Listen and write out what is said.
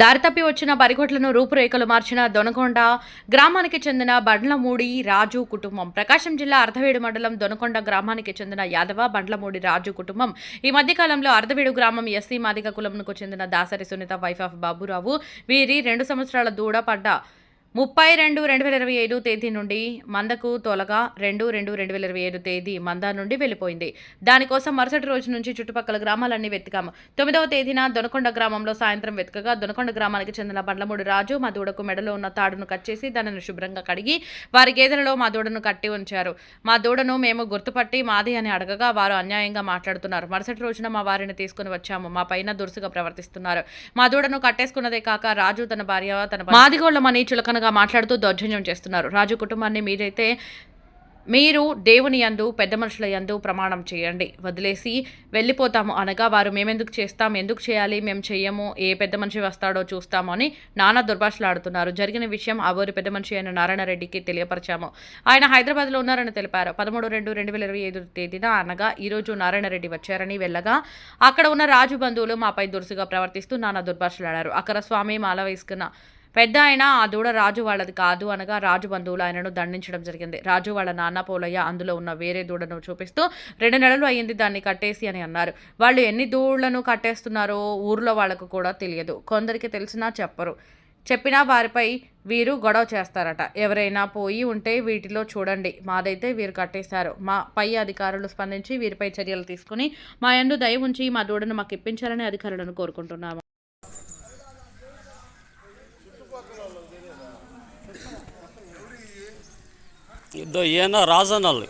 దారితప్పి వచ్చిన బరిగొడ్లను రూపురేఖలు మార్చిన దొనకొండ గ్రామానికి చెందిన బండ్లమూడి రాజు కుటుంబం. ప్రకాశం జిల్లా అర్ధవేడు మండలం దొనకొండ గ్రామానికి చెందిన యాదవ బండ్లమూడి రాజు కుటుంబం. ఈ మధ్యకాలంలో అర్ధవేడు గ్రామం ఎస్సీ మాదిగ కులంకు చెందిన దాసరి సునీత వైఫ్ ఆఫ్ బాబురావు. వీరి రెండు సంవత్సరాల దూడ పడ్డ ముప్పై రెండు రెండు వేల ఇరవై ఐదు తేదీ నుండి మందకు తోలగా రెండు రెండు రెండు వేల ఇరవై ఐదు తేదీ మంద నుండి వెళ్ళిపోయింది. దానికోసం మరుసటి రోజు నుంచి చుట్టుపక్కల గ్రామాలన్నీ వెతికాము. తొమ్మిదవ తేదీన దొనకొండ గ్రామంలో సాయంత్రం వెతకగా దొనకొండ గ్రామానికి చెందిన బండ్లమూడి రాజు మా దూడకు మెడలో ఉన్న తాడును కట్ చేసి దానిని శుభ్రంగా కడిగి వారి గేదెలలో మా దూడను కట్టి ఉంచారు. మా దూడను మేము గుర్తుపట్టి మాది అని అడగగా వారు అన్యాయంగా మాట్లాడుతున్నారు. మరుసటి రోజున మా వారిని తీసుకుని వచ్చాము. మా పైన దురుసుగా ప్రవర్తిస్తున్నారు. మా దూడను కట్టేసుకున్నదే కాక రాజు తన భార్య తన మాదిగోళ్ళమని చులకనగా మాట్లాడుతూ దౌర్జన్యం చేస్తున్నారు. రాజు కుటుంబాన్ని మీరైతే మీరు దేవుని యందు పెద్ద మనుషుల యందు ప్రమాణం చేయండి. వదిలేసి వెళ్ళిపోతాము అనగా వారు మేమెందుకు చేస్తాం? ఎందుకు చేయాలి? మేము చేయము ఏ పెద్ద మనిషి వస్తాడో చూస్తాము అని నానా దుర్భాషలాడుతున్నారు జరిగిన విషయం ఆ ఊరి పెద్ద మనిషి అయిన నారాయణరెడ్డికి తెలియపరిచాము. ఆయన హైదరాబాద్లో ఉన్నారని తెలిపారు. పదమూడు రెండు రెండు వేల ఇరవై ఐదు తేదీన అనగా ఈరోజు నారాయణరెడ్డి వచ్చారని వెళ్ళగా అక్కడ ఉన్న రాజు బంధువులు మాపై దురుసుగా ప్రవర్తిస్తూ నానా దుర్భాషలాడారు అక్కడ స్వామి మాల వేసుకున్న పెద్ద ఆయన ఆ దూడ రాజు వాళ్ళది కాదు అనగా రాజు బంధువులు ఆయనను దండించడం జరిగింది. రాజు వాళ్ళ నాన్న పోలయ్య అందులో ఉన్న వేరే దూడను చూపిస్తూ రెండు నెలలు అయ్యింది దాన్ని కట్టేసి అని అన్నారు. వాళ్ళు ఎన్ని దూడలను కట్టేస్తున్నారో ఊర్లో వాళ్ళకు కూడా తెలియదు. కొందరికి తెలిసినా చెప్పరు. చెప్పినా వారిపై వీరు గొడవ చేస్తారట. ఎవరైనా పోయి ఉంటే వీటిలో చూడండి. మాదైతే వీరు కట్టేశారు. మా పై అధికారులు స్పందించి వీరిపై చర్యలు తీసుకుని మా యందు దయ ఉంచి మా దూడను మాకు ఇప్పించాలని అధికారులను కోరుకుంటున్నాము. ಇದು ಏನೋ ರಾಜನಲ್ಲಿ